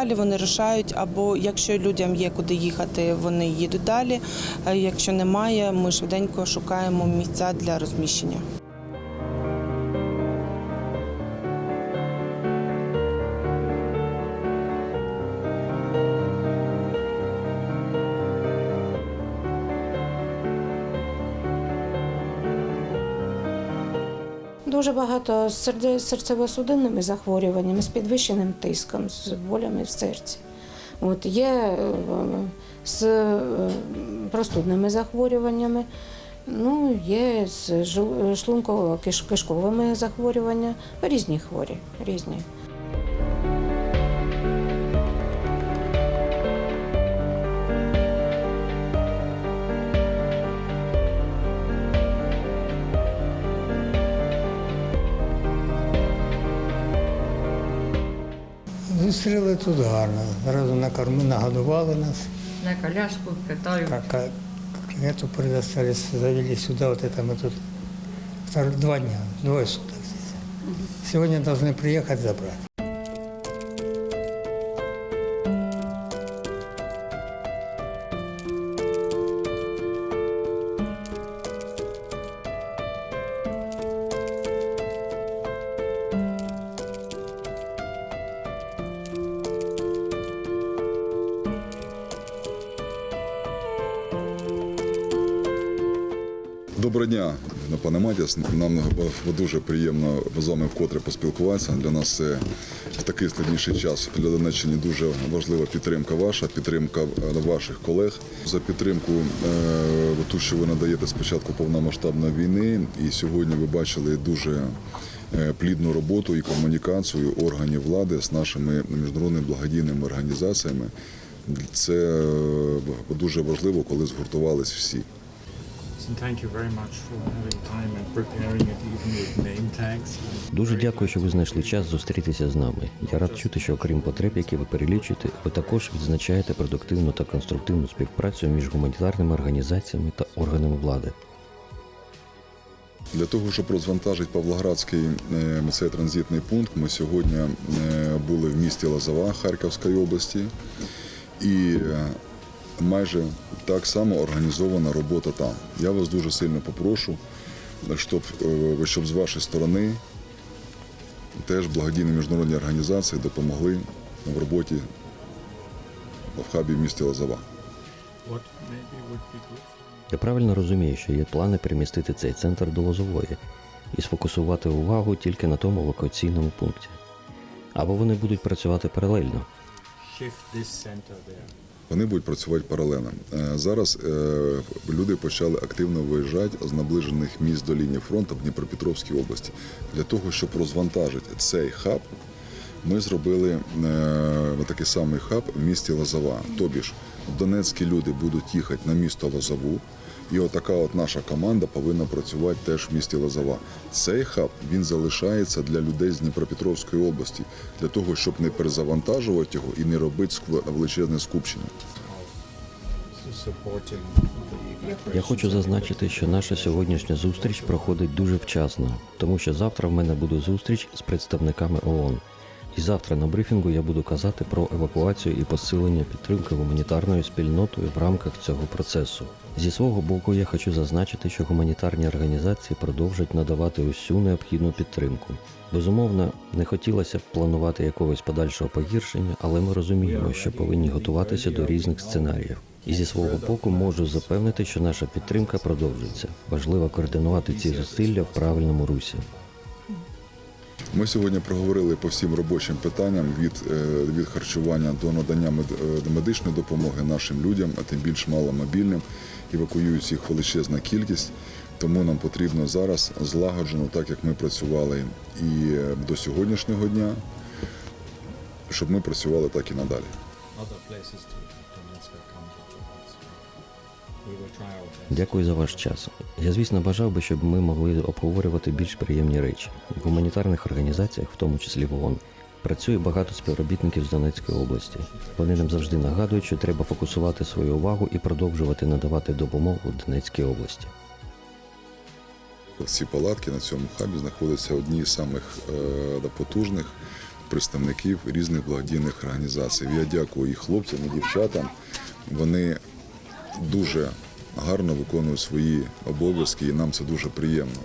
Далі вони рішають, або якщо людям є куди їхати, вони їдуть далі. Якщо немає, ми швиденько шукаємо місця для розміщення. Дуже багато з серцево-судинними захворюваннями, з підвищеним тиском, з болями в серці. От, є е, з е, простудними захворюваннями, ну, є з жу- шлунково-кишковими захворюваннями, різні хворі, різні. Зустріли тут гарно. Зразу накорми, нагодували нас. На коляску катаю. Как, как эту предоставили, завели сюда, вот это мы тут втор- два дня, двое суток здесь. Сегодня должны приехать забрать. Доброго дня, пане Матіс. Нам дуже приємно з вами вкотре поспілкуватися. Для нас це в такий складніший час. Для Донеччини дуже важлива підтримка ваша, підтримка е, ваших колег. За підтримку е, ту, що ви надаєте з початку повномасштабної війни. І сьогодні ви бачили дуже е, плідну роботу і комунікацію органів влади з нашими міжнародними благодійними організаціями. Це дуже важливо, коли згуртувались всі. Дуже дякую, що ви знайшли час зустрітися з нами. Я рад чути, що окрім потреб, які ви перелічуєте, ви також відзначаєте продуктивну та конструктивну співпрацю між гуманітарними організаціями та органами влади. Для того, щоб розвантажити Павлоградський е, цей транзитний пункт, ми сьогодні е, були в місті Лозова Харківської області, і е, майже так само організована робота там. Я вас дуже сильно попрошу, щоб, е, щоб з вашої сторони теж благодійні міжнародні організації допомогли в роботі в хабі в місті be Я правильно розумію, що є плани перемістити цей центр до Лозової і сфокусувати увагу тільки на тому локаційному пункті. Або вони будуть працювати паралельно. shift this center there. Вони будуть працювати паралельно. Е, Зараз е, люди почали активно виїжджати з наближених міст до лінії фронту в Дніпропетровській області. Для того, щоб розвантажити цей хаб, ми зробили е, такий самий хаб в місті Лозова. Тобі ж донецькі люди будуть їхати на місто Лозову. І отака от наша команда повинна працювати теж в місті Лозова. Цей хаб він залишається для людей з Дніпропетровської області, для того, щоб не перезавантажувати його і не робити величезне скупчення. Я хочу зазначити, що наша сьогоднішня зустріч проходить дуже вчасно, тому що завтра в мене буде зустріч з представниками ООН. І завтра на брифінгу я буду казати про евакуацію і посилення підтримки гуманітарною спільнотою в рамках цього процесу. Зі свого боку, я хочу зазначити, що гуманітарні організації продовжать надавати усю необхідну підтримку. Безумовно, не хотілося б планувати якогось подальшого погіршення, але ми розуміємо, що повинні готуватися до різних сценаріїв. І зі свого боку можу запевнити, що наша підтримка продовжується. Важливо координувати ці зусилля в правильному русі. Ми сьогодні проговорили по всім робочим питанням від, е, від харчування до надання е, медичної допомоги нашим людям, а тим більш маломобільним. Евакуюють їх величезна кількість. Тому нам потрібно зараз злагоджено, так як ми працювали і е, до сьогоднішнього дня, щоб ми працювали так і надалі. Дякую за ваш час. Я, звісно, бажав би, щоб ми могли обговорювати більш приємні речі. В гуманітарних організаціях, в тому числі в ООН, працює багато співробітників з Донецької області. Вони нам завжди нагадують, що треба фокусувати свою увагу і продовжувати надавати допомогу Донецькій області. Ці палатки на цьому хабі знаходяться одні з самих е, потужних представників різних благодійних організацій. Я дякую і хлопцям, і дівчатам. Вони дуже гарно виконують свої обов'язки, і нам це дуже приємно.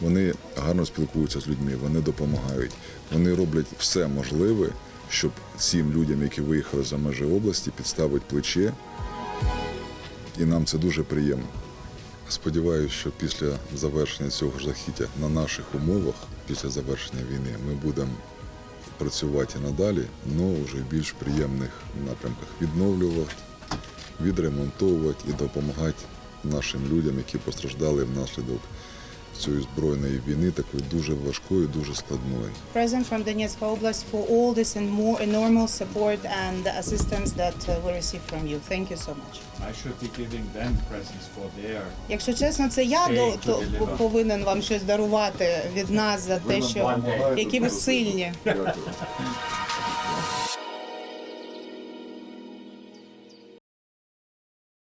Вони гарно спілкуються з людьми, вони допомагають. Вони роблять все можливе, щоб цим людям, які виїхали за межі області, підставити плече. І нам це дуже приємно. Сподіваюся, що після завершення цього жахіття на наших умовах, після завершення війни, ми будемо працювати надалі, але вже в більш приємних напрямках відновлювати, відремонтовувати і допомагати нашим людям, які постраждали внаслідок цієї збройної війни, такої дуже важкої, дуже складної. President from Donetsk Oblast for all this and more enormous support and assistance that uh, we receive from you. Thank you so much. I should be giving them presents for their Якщо чесно, це я до, то, повинен вам щось дарувати від нас за те, що які ви сильні. Дякую.